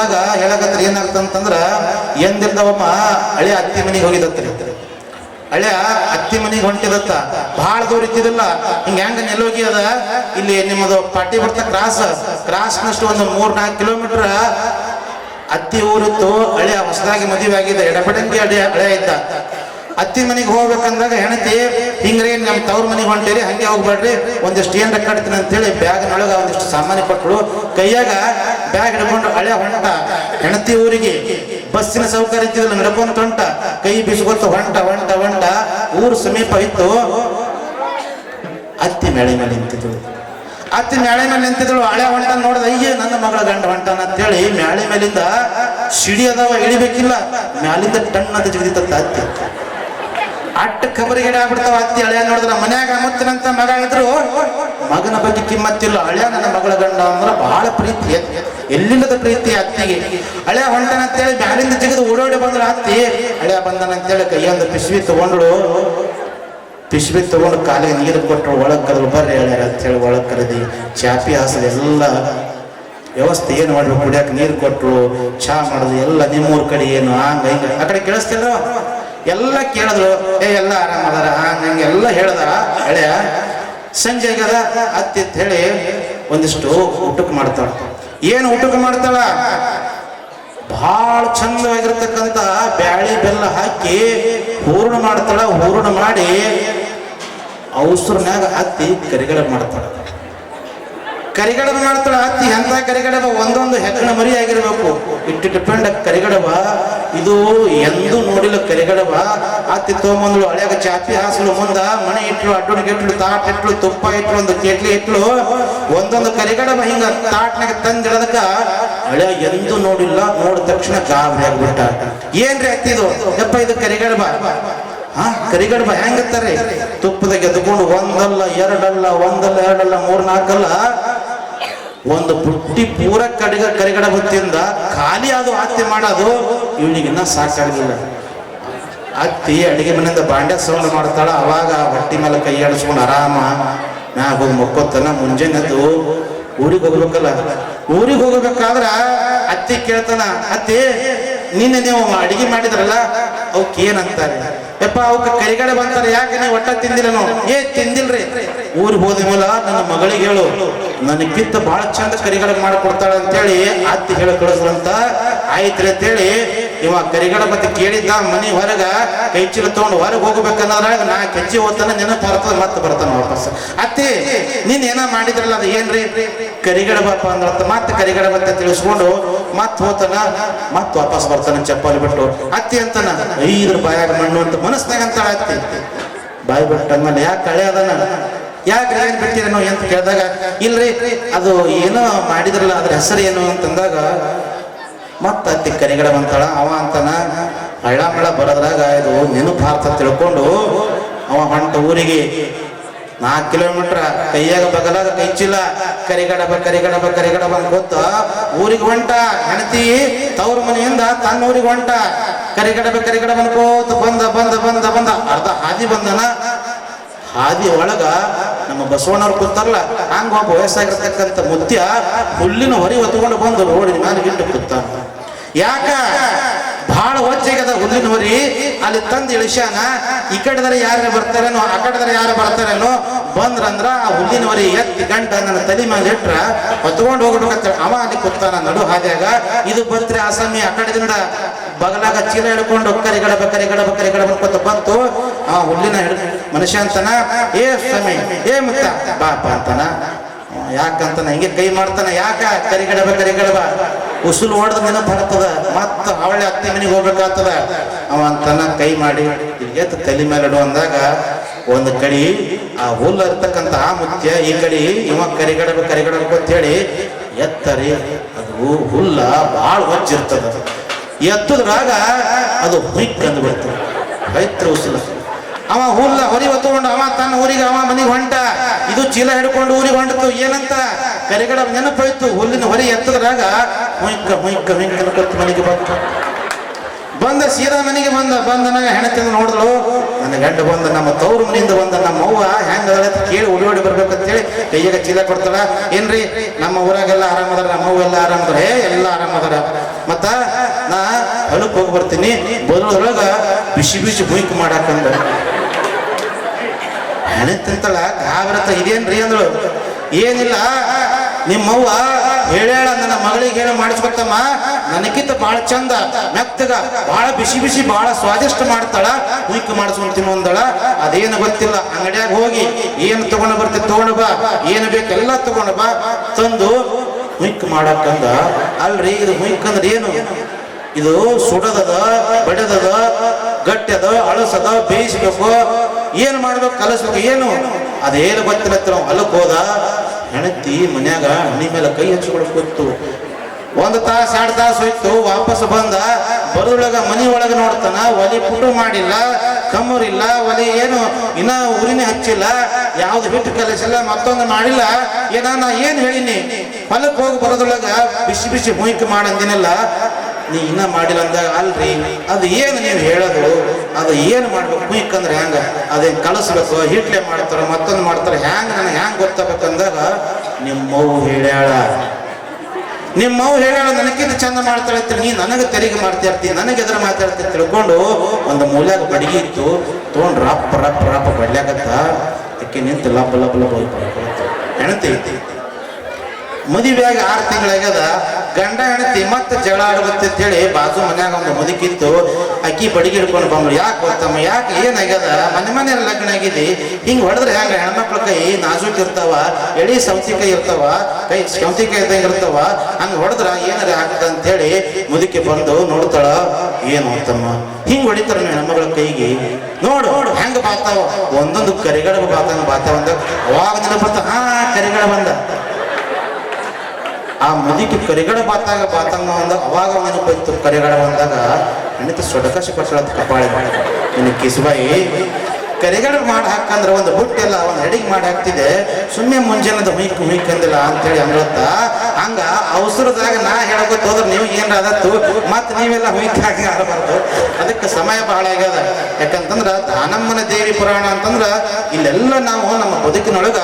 ಊರದಾಗ ಏನಾಗ್ತ ಅಂತಂದ್ರೆ ಎಂದಿರ್ದವಮ್ಮ, ಹಳೆ ಅತ್ತಿ ಮನೆಗೆ ಹೋಗಿದತ್ರಿ. ಹಳೆಯ ಅತ್ತಿ ಮನೆಗೆ ಹೊಂಟಿದತ್ತ. ಬಹಳ ದೂರ ಇದ್ದಿದಿಲ್ಲ ಹಿಂಗ ಹೆಂಗ ನೆಲೋಗಿ ಅದ? ಇಲ್ಲಿ ನಿಮ್ಮದು ಪಾಟಿ ಬರ್ತ ಕ್ರಾಸ್. ಕ್ರಾಸ್ನಷ್ಟು ಒಂದು ಮೂರ್ ನಾಲ್ಕು ಕಿಲೋಮೀಟರ್ ಅತ್ತಿ ಊರಿತ್ತು. ಹಳೆಯ ಹೊಸದಾಗಿ ಮದುವೆ ಆಗಿದೆ. ಎಡಪಡಂಗಿ ಹಳೆ ಹಳೆ ಇದ್ದ. ಅತ್ತಿ ಮನೆಗೆ ಹೋಗ್ಬೇಕಂದಾಗ ಹೆಣತಿ ಹಿಂಗ್ರಿ ನಮ್ಮ ತವ್ರ ಮನೆಗೆ ಹೊಂಟೇರಿ, ಹಂಗೆ ಹೋಗ್ಬೇಡ್ರಿ. ಒಂದಿಷ್ಟು ಏನ್ ಕಟ್ತೀನಿ ಅಂತೇಳಿ ಬ್ಯಾಗ್ನೊಳಗೆ ಒಂದಿಷ್ಟು ಸಾಮಾನ್ಯ ಕೊಟ್ಟಳು ಕೈಯಾಗ ಬ್ಯಾಗ್ ಹಿಡ್ಕೊಂಡು ಹಳೆ ಹೊಂಟ. ಹೆಣತಿ ಊರಿಗೆ ಬಸ್ಸಿನ ಸೌಕರ್ಯ ಇದ್ದಿಲ್ಲ ನಡ್ಕೊಂಡು ಹೊಂಟ ಕೈ ಬಿಸ್ಕೊತ ಹೊಂಟ ಹೊಂಟ ಹೊಂಟ. ಊರು ಸಮೀಪ ಇತ್ತು. ಅತ್ತಿ ಮೇಳೆ ಮೇಲೆ ನಿಂತಿದ್ದು ಅತ್ತಿ ಮ್ಯಾಳೆ ಮೇಲೆ ನಿಂತಿದ್ದಳು. ಹಳೆ ಹೊಂಟ ನೋಡಿದ, ಅಯ್ಯೇ, ನನ್ನ ಮಗಳ ಗಂಡ ಹೊಂಟಾನ ಅಂತೇಳಿ ಮ್ಯಾಳೆ ಮೇಲಿಂದ ಸಿಡಿ ಅದಾವ, ಇಳಿಬೇಕಿಲ್ಲ. ಮ್ಯಾಲಿಂದ ಟಣ್ಣ ಜಿಗಿದಿತ್ತ ಅತ್ತಿ. ಅಟ್ಟ ಗಿಡ ಆಗ್ಬಿಡ್ತಾವ ಅತ್ತಿ ಹಳೆಯ ನೋಡಿದ್ರ ಮನ್ಯಾಗ ಅಮ್ಮತ್ತಿನಂತ ಮಗ ಇದ್ರು. ಮಗನ ಬಗ್ಗೆ ಕಿಮ್ಮತ್ತಿಲ್ಲ. ಹಳೆಯ ನನ್ನ ಮಗಳ ಗಂಡ ಅಂದ್ರೆ ಬಹಳ ಪ್ರೀತಿ ಎಲ್ಲಿಲ್ಲದ ಪ್ರೀತಿ ಅತ್ತಿಗೆ? ಹಳೆಯ ಹೊಂಟನ ಅಂತೇಳಿ ಮ್ಯಾಲಿಂದ ಜಿಗಿದು ಓಡೋಡಿ ಬಂದ್ರ ಅತ್ತಿ. ಹಳೆಯ ಬಂದನ ಅಂತೇಳಿ ಕೈಯೊಂದು ಪಿಶ್ವಿ ತಗೊಂಡ್ರು ಪಿಶ್ವಿ ತಗೊಂಡು ಕಾಲಿಗೆ ನೀರು ಕೊಟ್ಟರು ಒಳಗೆ ಕರೆದು ಬರ್ರಿ ಹೇಳ್ಯಾರ ಅಂತೇಳಿ ಒಳಗೆ ಕರೆದಿ. ಚಾಪಿ ಹಾಸದ ಎಲ್ಲ ವ್ಯವಸ್ಥೆ ಏನು ಮಾಡ್ಬೇಕು? ಕುಡಿಯಕ್ಕೆ ನೀರು ಕೊಟ್ಟರು ಚಹಾ ಮಾಡೋದು ಎಲ್ಲ ನಿಮ್ಮೂರ ಕಡೆ ಏನು? ಹಂಗ ಹಿಂಗ. ಆ ಕಡೆ ಕೇಳಿಸ್ತಿಲ್ಲ ಎಲ್ಲ ಕೇಳಿದ್ರು, ಏ, ಎಲ್ಲ ಆರಾಮ ಅದಾರ? ಹಂಗ ಎಲ್ಲ ಹೇಳ್ದ ಹಳೆಯ ಸಂಜೆ ಆಗ್ಯದ ಅತ್ತಿ ಅಂತ ಹೇಳಿ ಒಂದಿಷ್ಟು ಊಟಕ್ಕೆ ಮಾಡ್ತಾಳ. ಏನು ಊಟಕ್ಕೆ ಮಾಡ್ತಾಳ? ಬಹಳ ಚಂದವಾಗಿರ್ತಕ್ಕಂಥ ಬ್ಯಾಳಿ ಬೆಲ್ಲ ಹಾಕಿ ಹೂರ್ಣ ಮಾಡ್ತಾಳ, ಹೂರ್ಣ ಮಾಡಿ ಅವಸರನ್ಯಾಗ ಹತ್ತಿ ಕರಿಗಡಬ ಮಾಡ್ತಾಳ. ಕರಿಗಡಬ ಮಾಡ್ತಾಳ ಹತ್ತಿ ಎಂಥ ಕರಿಗಡಬ? ಒಂದೊಂದು ಹೆಗ್ಗಣ ಮರಿ ಆಗಿರ್ಬೇಕು. ಇಟ್ಟು ಡಿಪೆಂಡ್ ಕರಿಗಡಬ, ಇದು ಎಂದೂ ನೋಡಿಲ್ಲ ಕರಿಗಡಬ. ಅತ್ತಿ ತೊಗೊಂಬಂದ್ಳು ಹಳೆಯಾಗ ಚಾಪಿ ಹಾಸಲು ಮುಂದ ಮನೆ ಇಟ್ಲು ಅಡ್ಡಣಿಗೆ ಇಟ್ಲು ತಾಟ್ ಇಟ್ಲು, ತುಪ್ಪ ಇಟ್ಲು, ಒಂದು ಕೆಟ್ಲಿ ಇಟ್ಲು. ಒಂದೊಂದು ಕರಿಗಡಬ ಹಿಂಗ ತಾಟ್ನಾಗ ತಂದಿಡದಕ್ಕ ಹಳೆ ಎಂದೂ ನೋಡಿಲ್ಲ ನೋಡಿದ ತಕ್ಷಣ ಗಾಬರಿ ಆಗ್ಬಿಟ್ಟ. ಏನ್ರಿ ಹತ್ತಿದು ಯಪ್ಪ, ಇದು ಕರಿಗಡಬ. ಹಾ ಕರಿಗಡಬ ಹೆಂಗತ್ತಾರೆ ತುಪ್ಪದಾಗ ಎದ್ಕೊಂಡು ಒಂದಲ್ಲ, ಎರಡಲ್ಲ ಒಂದಲ್ಲ, ಎರಡಲ್ಲ ಮೂರ್ ನಾಲ್ಕಲ್ಲ ಒಂದು ಬುಟ್ಟಿ ಪೂರ ಕಡಿಗ ಕರಿಗಡ ಬತ್ತಿಂದ ಖಾಲಿ ಅದು ಹತ್ತಿ ಮಾಡೋದು ಇವನಿಗಿನ್ನ ಸಾಕಾಗಲಿಲ್ಲ. ಅತ್ತಿ ಅಡಿಗೆ ಮನೆಯಿಂದ ಬಾಂಡೆ ಸೌಂಡ್ ಮಾಡ್ತಾಳ, ಅವಾಗ ಹೊಟ್ಟಿ ಮೇಲೆ ಕೈ ಆಡಿಸ್ಕೊಂಡು ಆರಾಮ ನಾ ಹೋಗಿ ಮಕ್ಕೋತನ, ಮುಂಜಾನೆ ಅದು ಊರಿಗೆ ಹೋಗ್ಬೇಕಲ್ಲ. ಊರಿಗೆ ಹೋಗ್ಬೇಕಾದ್ರ ಅತ್ತಿ ಕೇಳ್ತಾನ, ಅತ್ತಿ, ನಿನ್ನೆ ನೀವು ಅಡಿಗೆ ಮಾಡಿದ್ರಲ್ಲ ಅವಕ್ಕೆ ಏನಂತಾರೆ? ಯಪ್ಪ, ಅವಕ್ಕೆ ಕರಿಗಡೆ ಬಂತಾರೆ ಯಾಕೆ ನೀವು ಒಟ್ಟ ತಿಂದಿಲ್ಲನೋ ಏ, ತಿಂದಿಲ್ರಿ. ಊರಿಗೆ ಹೋದ ಮೇಲೆ ನನ್ನ ಮಗಳಿಗೆ ಹೇಳು ನನಗಿಂತ ಬಹಳ ಚಂದ ಕರಿಗಡೆ ಮಾಡಿಕೊಡ್ತಾಳೆ ಅಂತೇಳಿ ಅತ್ತಿ ಹೇಳಿ ಕಳಿಸ್ರಂತ. ಆಯ್ತ್ರಿ ಅಂತೇಳಿ ಇವ ಕರಿಗಡ ಮತ್ತೆ ಕೇಳಿದ್ದ ಮನಿ ಹೊರಗ ಕೈ ತಗೊಂಡು ಹೊರಗೆ ಹೋಗ್ಬೇಕನ್ನೋದ್ರಾಗ ನಾ ಕೆಚ್ಚಿ ಹೋಗ್ತಾನೆ ನೆನಪು ಬರ್ತದೆ ಮತ್ತೆ ಬರ್ತಾನೆ ವಾಪಸ್. ಅತ್ತಿ, ನೀನ್ ಏನ ಮಾಡಿದ್ರಲ್ಲ, ಅದು ಏನ್ರಿ? ಕರಿಗಡ ಬಾಪ ಅಂದ್ರತ್ತ, ಮತ್ತೆ ಕರಿಗಡ ಮತ್ತೆ ತಿಳಿಸ್ಕೊಂಡು ಮತ್ತೆ ಹೋತನ, ಮತ್ತೆ ವಾಪಸ್ ಬರ್ತಾನೆ ಚಪ್ಪಲಿ ಬಿಟ್ಟು. ಅತ್ತಿ ಅಂತಾನ ಐದ್ರ ಬಾಯಾಗ ಮಣ್ಣು ಅಂತ ಮನಸ್ನಾಗ ಅಂತ ಅತ್ತಿ. ಬಾಯಿ ಬಿಟ್ಟ ಅಂದ್ಮೇಲೆ ಯಾಕೆ ಕಳೆ ಅದನ? ಯಾಕೆ ಏನ್ ಬಿಟ್ಟಿರೇನೋ ಅಂತ ಕೇಳಿದಾಗ, ಇಲ್ರಿ, ಅದು ಏನೋ ಮಾಡಿದ್ರಲ್ಲ, ಅದ್ರ ಹೆಸರು ಏನು ಅಂತಂದಾಗ ಮತ್ತ ಅತ್ತಿ ಕರಿಗಡ ಬಂತಾಳ. ಅವ ಅಂತನ ಹಳ್ಳ ಮಳ ಬರೋದ್ರಾಗ ಇದು ನೆನಪು ಭಾರತ ತಿಳ್ಕೊಂಡು ಅವ ಹೊಂಟ ಊರಿಗೆ ನಾಲ್ಕು ಕಿಲೋಮೀಟರ್ ಕೈಯಾಗ ಬಗಲಾಗ ಕೈ ಚೀಲ. ಕರಿಗಡಬ ಕರಿಗಡಬ ಕರಿಗಡಬ ಅಂತ ಗೊತ್ತ ಊರಿಗೆ ಹೊಂಟ. ಹೆಣತಿ ತವ್ರ ಮನೆಯಿಂದ ತನ್ನ ಊರಿಗೆ ಹೊಂಟ. ಕರಿಗಡಬ ಕರಿಗಡಬ ಅನ್ಕೋತ ಬಂದ ಬಂದ ಬಂದ ಬಂದ. ಅರ್ಧ ಹಾದಿ ಬಂದನ. ಹಾದಿ ಒಳಗ ನಮ್ಮ ಬಸವಣ್ಣವ್ರು ಕೂತಾರಲ್ಲ, ಹಂಗ ಒಬ್ಬ ವಯಸ್ಸಾಗಿರ್ತಕ್ಕಂಥ ಮುತ್ಯ ಹುಲ್ಲಿನ ಹೊರಿ ಹೊತ್ಕೊಂಡು ಬಂದು ರೋಡಿನ ಮೇಲೆ ಇಟ್ಟು ಕೂತಾನ. ಯಾಕ? ಬಹಳ ಹೊಚ್ಚಿಗದ ಹುಲ್ಲಿನ ಹೊರಿ. ಅಲ್ಲಿ ತಂದು ಇಳಿಸ್ಯಾನ. ಈ ಕಡೆದ್ರೆ ಯಾರು ಬರ್ತಾರೇನೋ, ಆ ಕಡೆದ್ರೆ ಯಾರು ಬರ್ತಾರೇನೋ ಬಂದ್ರಂದ್ರ ಆ ಹುಲ್ಲಿನ ಹೊರಿ ಎತ್ತಿ ಗಂಟ ನನ್ನ ತಲೆ ಮೇಲೆ ಇಟ್ರ ಹೊತ್ಕೊಂಡು ಹೋಗ್ಬೇಕಂತ ಅವ ಅಲ್ಲಿ ಕೂತಾನ ನಡು ಹಾದ್ಯಾಗ. ಇದು ಬಂತ್ರಿ ಆಸಾಮಿ ಆ ಕಡೆದಿಂದ ಬಗಲಾಗ ಚೀಲ ಹಿಡ್ಕೊಂಡು ಕರಿಗಡಬ ಕರಿಗಡಬ ಕರಿಗಡಬ ಬರ್ಕೊತ ಬಂತು. ಆ ಹುಲ್ಲಿನ ಹಿಡ, ಮನುಷ್ಯ ಅಂತನ, ಏ ಸ್ವಾಮಿ, ಏ ಮುತ್ತ, ಬಾಪ ಅಂತಾನ. ಯಾಕಂತನ ಯಾಕಂತಾನ, ಹಿಂಗೆ ಕೈ ಮಾಡ್ತಾನ, ಯಾಕ? ಕರಿಗಡಬ ಕರಿಗಡಬ ಉಸುಲು ಹೊಡೆದ ನೆನಪು ಬರ್ತದ ಮತ್ತ ಅವಳೆ ಅತ್ತೆ ಮನೆಗೆ ಹೋಗ್ಬೇಕಾಗ್ತದ? ಅವ ತನ್ನ ಕೈ ಮಾಡಿ ಎತ್ತ ತಲೆ ಮೇಲೆ ಇಡು ಅಂದಾಗ ಒಂದು ಕಡಿ ಆ ಹುಲ್ಲು ಇರ್ತಕ್ಕಂಥ ಆ ಮುತ್ಯ ಈ ಕಡಿ ಇವ ಕರಿಗಡಬೇಕು ಕರಿಗಡಬೇಕು ಅಂತ ಹೇಳಿ ಎತ್ತರಿ. ಅದು ಹುಲ್ಲ ಭಾಳ ಹೊಚ್ಚಿರ್ತದ ಎತ್ತದ್ರಾಗ ಅದು ಹುಯ್ಕ್ ಅಂದ್ಬಿಡ್ತು ರೈತರ ಉಸಿಲು. ಅವ ಹುಲ್ಲ ಹೊರಿ ಹೊತ್ಕೊಂಡು ಅವ ತನ್ನ ಊರಿಗೆ, ಅವ ಮನೆಗೆ ಹೊಂಟ. ಇದು ಚೀಲ ಹಿಡ್ಕೊಂಡು ಊರಿಗೆ ಹೊಂಟತು, ಏನಂತ? ಕರಿಗಡ ನೆನಪಾಯ್ತು ಹುಲ್ಲಿನ ಹೊರಿ ಎತ್ತದ್ರಾಗ ಹುಯ್ಕ ಹುಯ್ಕ ಹುಯ್ಕ ಅನ್ಕೊತ ಮನೆಗೆ ಬಂತು ಬಂದ ಸೀದಾ ಮನೆಗೆ ಬಂದ ಬಂದನಾಗ ಹೆಣತಿಂದ ನೋಡಿದ್ಳು ನನ್ನ ಗಂಡ ಬಂದ, ನಮ್ಮ ತವ್ರ ಮನೆಯಿಂದ ಬಂದ, ನಮ್ಮ ಅವ್ವ ಹೆಂಗ ಅಂತ ಕೇಳಿ ಓಡಿ ಬರ್ಬೇಕಂತೇಳಿ ಕೈಯಾಗ ಚೀಲ ಕೊಡ್ತಾಳ. ಏನ್ರಿ, ನಮ್ಮ ಊರಾಗೆಲ್ಲ ಆರಾಮದಾರ ನಮ್ಮ ಅವ್ವ ಎಲ್ಲ ಆರಾಮದಾರ ಏ, ಎಲ್ಲ ಆರಾಮದಾರ ಮತ್ತ ನಾ ಹೊಲಕ್ಕೆ ಹೋಗಿ ಬರ್ತೀನಿ ಬರೋದ್ರೊಳಗ ಬಿಸಿ ಬಿಸಿ ಬುಯ್ಕ್ ಮಾಡಾಕಂದ. ಹೆಣತಿಂತಳ ಗಾಬರತ ಇದೇನ್ರಿ ಅಂದಳು. ಏನಿಲ್ಲ, ನಿಮ್ಮವ್ವ ಹೇಳ್ಯಾಳ, ನನ್ನ ಮಗಳಿಗೆ ಏನೋ ಮಾಡಿಸ್ಕೊತಮ್ಮ ನನಗಿಂತ ಬಹಳ ಚಂದ, ಮೆತ್ತಗ ಬಹಳ ಬಿಸಿ ಬಿಸಿ ಬಹಳ ಸ್ವಾದಿಷ್ಟ ಮಾಡ್ತಾಳ. ಹುಯ್ಕ ಮಾಡಿಸ್ಕೊಂತೀನಿ ಅಂದಳ. ಅದೇನು ಗೊತ್ತಿಲ್ಲ, ಅಂಗಡಿಯಾಗ ಹೋಗಿ ಏನು ತಗೊಂಡು ಬರ್ತೀನಿ ತಗೊಂಡು ಬಾ, ಏನು ಬೇಕೆಲ್ಲ ತಗೊಂಡು ಬಾ. ತಂದು ಹುಯ್ಕ್ ಮಾಡಕ್ಕಂದ, ಅಲ್ರಿ, ಇದು ಹುಯ್ಕ್ ಅಂದ್ರೆ ಏನು? ಇದು ಸುಡದದ, ಬಡದದ, ಗಟ್ಟದ, ಅಳಸದ, ಬೇಯಿಸ್ಬೇಕು. ಏನು ಮಾಡ್ಬೇಕು, ಕಲಸ್ಬೇಕು, ಏನು? ಅದೇನು ಗೊತ್ತಿಲ್ಲ ಹೊಲಕ್ಕೆ ಹೋದ. ಹೆಣತಿ ಮನ್ಯಾಗ ಹಣ್ಣಿ ಮೇಲೆ ಕೈ ಹಚ್ಕೊಳಕ್ ಕೂತು ಒಂದು ತಾಸು, ಎರಡು ತಾಸು ಹೋಯ್ತು, ವಾಪಸ್ ಬಂದ. ಬರದೊಳಗ ಮನಿ ಒಳಗೆ ನೋಡ್ತಾನ, ಒಲಿ ಪುಟು ಮಾಡಿಲ್ಲ ಕಮ್ಮರಿಲ್ಲ ಒಲಿ ಏನು ಇನ್ನ ಉರಿನೇ ಹಚ್ಚಿಲ್ಲ, ಯಾವ್ದು ಬಿಟ್ಟು ಕಲಿಸಿಲ್ಲ ಮತ್ತೊಂದು ಮಾಡಿಲ್ಲ. ಏನ ನಾ ಏನ್ ಹೇಳಿನಿ? ಹೊಲಕ್ಕೆ ಹೋಗಿ ಬರೋದ್ರೊಳಗ ಬಿಸಿ ಬಿಸಿ ಮುಯ್ಕೆ ಮಾಡಂದಿನಲ್ಲ ನೀ ಇನ್ನ ಮಾಡಿಲ್ಲ ಅಂದಾಗ ಅಲ್ರಿ ಅದು ಏನು ನೀವು ಹೇಳೋದು ಅದು ಏನು ಮಾಡ್ಬೇಕು ಕುಯ್ಕ್ ಅಂದ್ರೆ ಹೆಂಗ ಅದೇನ್ ಕಳಿಸ್ಬೇಕು ಹಿಟ್ಲೆ ಮಾಡ್ತಾರ ಮತ್ತೊಂದು ಮಾಡ್ತಾರ ಹ್ಯಾಂಗ ನನಗೆ ಹ್ಯಾಂಗ ಗೊತ್ತಾಗಬೇಕಂದಾಗ ನಿಮ್ಮವ್ವ ಹೇಳ್ಯಾಳ ನಿಮ್ಮವು ಹೇಳ್ಯಾಳ ನನಗಿಂತ ಚಂದ ಮಾಡ್ತಾಳೆ ಅಂತ ನೀ ನನಗೆ ತೆರಿಗೆ ಮಾಡ್ತಾ ಇರ್ತೀನಿ ನನಗೆ ಎದುರು ಮಾತಾಡ್ತೀನಿ ತಿಳ್ಕೊಂಡು ಒಂದು ಮೂಲ್ಯಾಗ ಬಡಗಿ ಇತ್ತು ತೊಗೊಂಡು ರಪ್ಪ ರಪ್ಪ ರಪ್ಪ ಬಡ್ಲ್ಯಾಗತ್ತ ಅದಕ್ಕೆ ನಿಂತು ಲಬ್ಬ ಲಬ್ಬ ಲಬ್ಬ ಹೆಣತಿ ಮದುವೆಯಾಗಿ ಆರು ತಿಂಗಳಾಗ್ಯದ. ಗಂಡ ಹೆಣತಿ ಮತ್ತೆ ಜಗಳ ಅಂತ ಹೇಳಿ ಬಾಜು ಮನ್ಯಾಗ ಒಂದು ಮುದುಕಿತ್ತು. ಅಕ್ಕಿ ಬಡಿಗೆ ಹಿಡ್ಕೊಂಡು ಬಂದ್ರು ಯಾಕೆ ಗೊತ್ತಮ್ಮ, ಯಾಕೆ ಏನಾಗ್ಯದ? ಮನೆ ಮನೆ ಲಗ್ನ ಆಗಿದೆ. ಹಿಂಗೆ ಹೊಡೆದ್ರೆ ಹೆಂಗ? ಹೆಣ್ಮಕ್ಳ ಕೈ ನಾಜೂಕ್ ಇರ್ತಾವ, ಎಳಿ ಸೌತಿಕಾಯಿ ಇರ್ತಾವ, ಕೈ ಸೌತಿಕಾಯಿ ಇದ್ದಂಗೆ ಇರ್ತಾವ. ಹಂಗ ಹೊಡೆದ್ರ ಏನಾರ ಅಂತ ಹೇಳಿ ಮುದುಕಿ ಬಂದು ನೋಡ್ತಾಳ, ಏನು ಅಂತಮ್ಮ? ಹಿಂಗ್ ಹೊಡಿತಾರ ಹೆಣ್ಮಗಳ ಕೈಗೆ? ನೋಡು ನೋಡು ಹೆಂಗ ಬಾತಾವ ಒಂದೊಂದು ಕರಿಗಡ ಬಾತಂಗ ಬಾತಾವ ಅಂದಾಗ ಅವಾಗ ಬರ್ತಾವ ಹಾ ಕರಿಗಡ ಬಂದ ಆ ಮುದುಕಿ ಕರಿಗಡ ಬಾತಾಗ ಬಾತಂಗ ಅಂದಾಗ ಅವಾಗ ನೆನಪಾಯ್ತು ಕರಿಗಡ ಬಂದಾಗ ಹೆಣ್ಣಿತ ಸೊಡಕಾಶ ಕೊಟ್ಟಳತ್ ಕಪಾಳಿ ನಿನ್ನ ಕಿಸ್ಬಾಯಿ ಕರಿಗಡ ಮಾಡಿ ಹಾಕಂದ್ರೆ ಒಂದು ಬುಟ್ಟೆಲ್ಲ ಒಂದು ಅಡಿಗೆ ಮಾಡಿ ಹಾಕ್ತಿದೆ ಸುಮ್ಮನೆ ಮುಂಜಾನೆದ ಹುಯ್ಕ್ ಹುಯ್ಕ್ ಅಂದಿಲ್ಲ ಅಂತೇಳಿ ಅಮೃತ. ಹಂಗ ಅವಸರದಾಗ ನಾ ಹೇಳಕೋತ ಹೋದ್ರೆ ನೀವು ಏನ್ರ ಅದತ್ತು ಮತ್ತೆ ನೀವೆಲ್ಲ ಹುಯ್ಕ್ ಹಾಕಿ ಆಡಬಾರ್ದು ಅದಕ್ಕೆ ಸಮಯ ಬಹಳ ಆಗ್ಯದ. ಯಾಕಂತಂದ್ರ ದಾನಮ್ಮನ ದೇವಿ ಪುರಾಣ ಅಂತಂದ್ರ ಇಲ್ಲೆಲ್ಲ ನಾವು ನಮ್ಮ ಬದುಕಿನೊಳಗ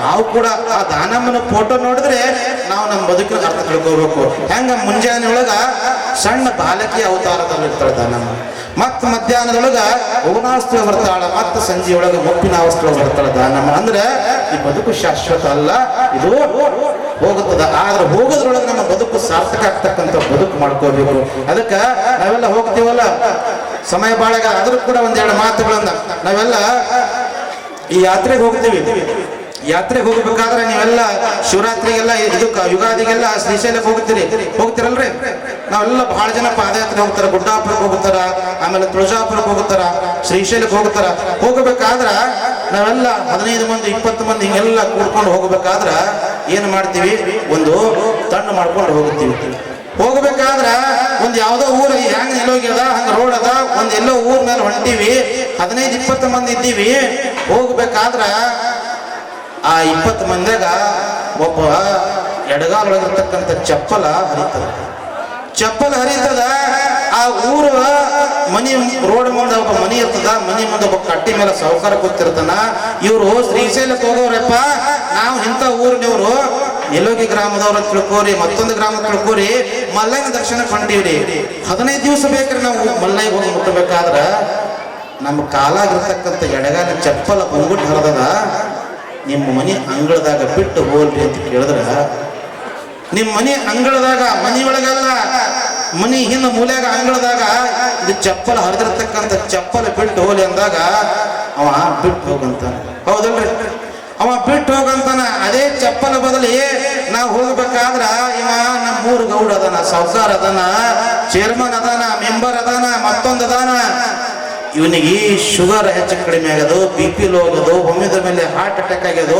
ನಾವು ಕೂಡ ಆ ದಾನಮ್ಮನ ಫೋಟೋ ನೋಡಿದ್ರೆ ನಾವು ನಮ್ಮ ಬದುಕಿನ ಅರ್ಥ ತಿಳ್ಕೋಬೇಕು. ಹೆಂಗ ಮುಂಜಾನೆ ಒಳಗ ಸಣ್ಣ ಬಾಲಕಿ ಅವತಾರದಲ್ಲಿ ಇರ್ತಾಳೆ ದಾನಮ್ಮ. ಮತ್ತ ಮಧ್ಯಾಹ್ನದೊಳಗ ಉಪನಾಸ್ತ್ರ ಬರ್ತಾಳ ಮತ್ತೆ ಸಂಜೆ ಒಳಗ ಮುಪ್ಪಿನ ಅವಸ್ಥೆ ಬರ್ತಾಳ ದಾನಮ್ಮ ಅಂದ್ರೆ ಈ ಬದುಕು ಶಾಶ್ವತ ಅಲ್ಲ, ಇದು ಹೋಗುತ್ತದೆ. ಆದ್ರೆ ಹೋಗೋದ್ರೊಳಗೆ ನಮ್ಮ ಬದುಕು ಸಾರ್ಥಕ ಆಗ್ತಕ್ಕಂಥ ಬದುಕು ಮಾಡ್ಕೋಬೇಕು. ಅದಕ್ಕ ನಾವೆಲ್ಲ ಹೋಗ್ತೀವಲ್ಲ, ಸಮಯ ಬಾಳಗ ಅದ್ರ ಕೂಡ ಒಂದೆರಡು ಮಾತುಗಳನ್ನ. ನಾವೆಲ್ಲ ಈ ಯಾತ್ರೆಗೆ ಹೋಗ್ತೀವಿ. ಯಾತ್ರೆಗೆ ಹೋಗ್ಬೇಕಾದ್ರೆ ನೀವೆಲ್ಲ ಶಿವರಾತ್ರಿಗೆಲ್ಲ ಇದು ಯುಗಾದಿಗೆಲ್ಲ ಶ್ರೀಶೈಲಕ್ಕೆ ಹೋಗ್ತೀರಿ ಹೋಗ್ತಿರಲ್ರಿ? ನಾವೆಲ್ಲ ಬಹಳ ಜನ ಪಾದಯಾತ್ರೆ ಹೋಗ್ತಾರ, ಗುಡ್ಡಾಪುರಕ್ಕೆ ಹೋಗ್ತಾರ ಆಮೇಲೆ ತುಳಜಾಪುರಕ್ಕೆ ಹೋಗ್ತಾರ ಶ್ರೀಶೈಲಕ್ಕೆ ಹೋಗ್ತಾರ ಹೋಗಬೇಕಾದ್ರ ನಾವೆಲ್ಲ ಹದಿನೈದು ಮಂದಿ, ಇಪ್ಪತ್ತು ಮಂದಿ ಹಿಂಗೆಲ್ಲ ಕೂಡ್ಕೊಂಡು ಹೋಗ್ಬೇಕಾದ್ರ ಏನು ಮಾಡ್ತೀವಿ? ಒಂದು ತಣ್ಣು ಮಾಡ್ಕೊಂಡು ಹೋಗ್ತೀವಿ. ಹೋಗ್ಬೇಕಾದ್ರ ಒಂದ್ ಯಾವ್ದೋ ಊರ ಹೆಂಗ್ ನಿಲ್ಲೋಗ್ಯದ ಹಂಗ ರೋಡ್ ಅದ, ಒಂದ್ ಎಲ್ಲೋ ಊರ್ ಮೇಲೆ ಹೊಂಟೀವಿ, ಹದಿನೈದು, ಇಪ್ಪತ್ತು ಮಂದಿ ಇದ್ದೀವಿ, ಹೋಗ್ಬೇಕಾದ್ರ ಆ ಇಪ್ಪತ್ತು ಮಂದಿಯಾಗ ಒಬ್ಬ ಎಡಗಾಲೊಳಗಿರ್ತಕ್ಕಂಥ ಚಪ್ಪಲ ಹರಿತದ. ಚಪ್ಪಲ ಹರಿತದ, ಆ ಊರು ಮನಿ ರೋಡ್ ಮುಂದೆ ಒಬ್ಬ ಮನಿ ಇರ್ತದ, ಮನಿ ಮುಂದೆ ಒಬ್ಬ ಕಟ್ಟಿ ಮೇಲೆ ಸಾಹುಕಾರ ಕೂತಿರ್ತಾನ. ಇವರು ಶ್ರೀಶೈಲಕ್ಕೆ ಹೋಗೋರಪ್ಪ ನಾವು ಇಂಥ ಊರಿನವರು, ನಿಲೋಗಿ ಗ್ರಾಮದವ್ರ ತಿಳ್ಕೋರಿ, ಮತ್ತೊಂದು ಗ್ರಾಮ ತಿಳ್ಕೋರಿ, ಮಲ್ಲಯ್ಯನ ದರ್ಶನ ಕಂಡೀವ್ರಿ. ಹದಿನೈದು ದಿವಸ ಬೇಕ್ರಿ ನಾವು ಮಲ್ಲೈ ಹೋಗಿ ಮುಟ್ಟಬೇಕಾದ್ರ, ನಮ್ಮ ಕಾಲಾಗಿರ್ತಕ್ಕಂಥ ಎಡಗಾಲ ಚಪ್ಪಲ ಬಂದ್ಬಿಟ್ಟು ಹರಿದದ. ನಿಮ್ಮ ಮನೆ ಅಂಗಳದಾಗ ಬಿಟ್ಟು ಹೋಲ್ರಿ ಅಂತ ಕೇಳಿದ್ರ, ನಿಮ್ಮ ಮನೆ ಅಂಗಳದಾಗ ಮನಿ ಒಳಗಲ್ಲ ಮನಿ ಹಿಂದ ಮೂಲೆಯಾಗ ಅಂಗಳದಾಗ, ಇದು ಚಪ್ಪಲ ಹರಿದಿರ್ತಕ್ಕಂಥ ಚಪ್ಪಲ ಬಿಟ್ಟು ಹೋಲಿ ಅಂದಾಗ, ಅವ ಬಿಟ್ಟು ಹೋಗಂತ ಹೌದಲ್ರಿ? ಅವ ಬಿಟ್ಟು ಹೋಗಂತಾನ. ಅದೇ ಚಪ್ಪಲ ಬದಲಿ ನಾವು ಹೋಗ್ಬೇಕಾದ್ರ ಇವ ನಮ್ಮ ಮೂರು ಗೌಡ ಅದಾನ ಸಾವುಕಾರ ಅದಾನ ಚೇರ್ಮನ್ ಅದಾನ ಮೆಂಬರ್ ಅದಾನ, ಮತ್ತೊಂದು ಅದಾನ. ಇವನಿಗೆ ಶುಗರ್ ಹೆಚ್ಚು ಕಡಿಮೆ ಆಗೋದು ಬಿ ಪಿ ಲೋ ಒಮ್ಮಿದ್ರ ಮೇಲೆ ಹಾರ್ಟ್ ಅಟ್ಯಾಕ್ ಆಗ್ಯದು,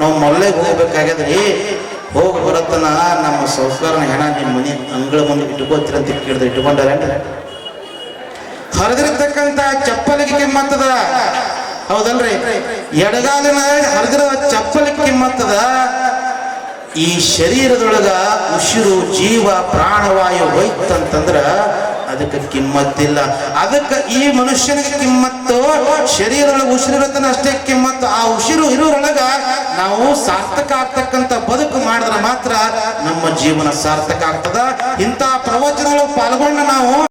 ನಾವು ಮೊಲ್ಲೆಗೆ ಹೋಗ್ಬೇಕಾಗ್ಯದ್ರಿ ಹೋಗಿ ಬರತ್ತನ ನಮ್ಮ ಸಂಸ್ಕಾರನ ಹೆಣ ನಿಮ್ಮ ಮನೆ ಅಂಗಳ ಮುಂದೆ ಇಟ್ಕೋತೀರ ಅಂತ ಕೇಳಿದ್ರೆ ಇಟ್ಕೊಂಡಾರೇನ್ರಿ ಹರಿದಿರ್ತಕ್ಕಂಥ ಚಪ್ಪಲಿಗೆ ಕಿಮ್ಮತ್ತದ. ಹೌದಲ್ರಿ? ಎಡಗಾಲಿನ ಹರಿದಿರೋ ಚಪ್ಪಲಿಗೆ ಕಿಮ್ಮತ್ತದ. ಈ ಶರೀರದೊಳಗ ಉಸಿರು, ಜೀವ, ಪ್ರಾಣವಾಯು ಹೋಯ್ತಂತಂದ್ರ ಅದಕ್ಕೆ ಕಿಮ್ಮತ್ತಿಲ್ಲ. ಅದಕ್ಕೆ ಈ ಮನುಷ್ಯನಿಗೆ ಕಿಮ್ಮತ್ತು, ಶರೀರದೊಳಗೆ ಉಸಿರಿರುತ್ತಾನೆ ಅಷ್ಟೇ ಕಿಮ್ಮತ್ತು. ಆ ಉಸಿರು ಇರೋರೊಳಗ ನಾವು ಸಾರ್ಥಕ ಆಗ್ತಕ್ಕಂಥ ಬದುಕು ಮಾಡಿದ್ರೆ ಮಾತ್ರ ನಮ್ಮ ಜೀವನ ಸಾರ್ಥಕ ಆಗ್ತದ. ಇಂಥ ಪ್ರವಚನಗಳು ಪಾಲ್ಗೊಂಡು ನಾವು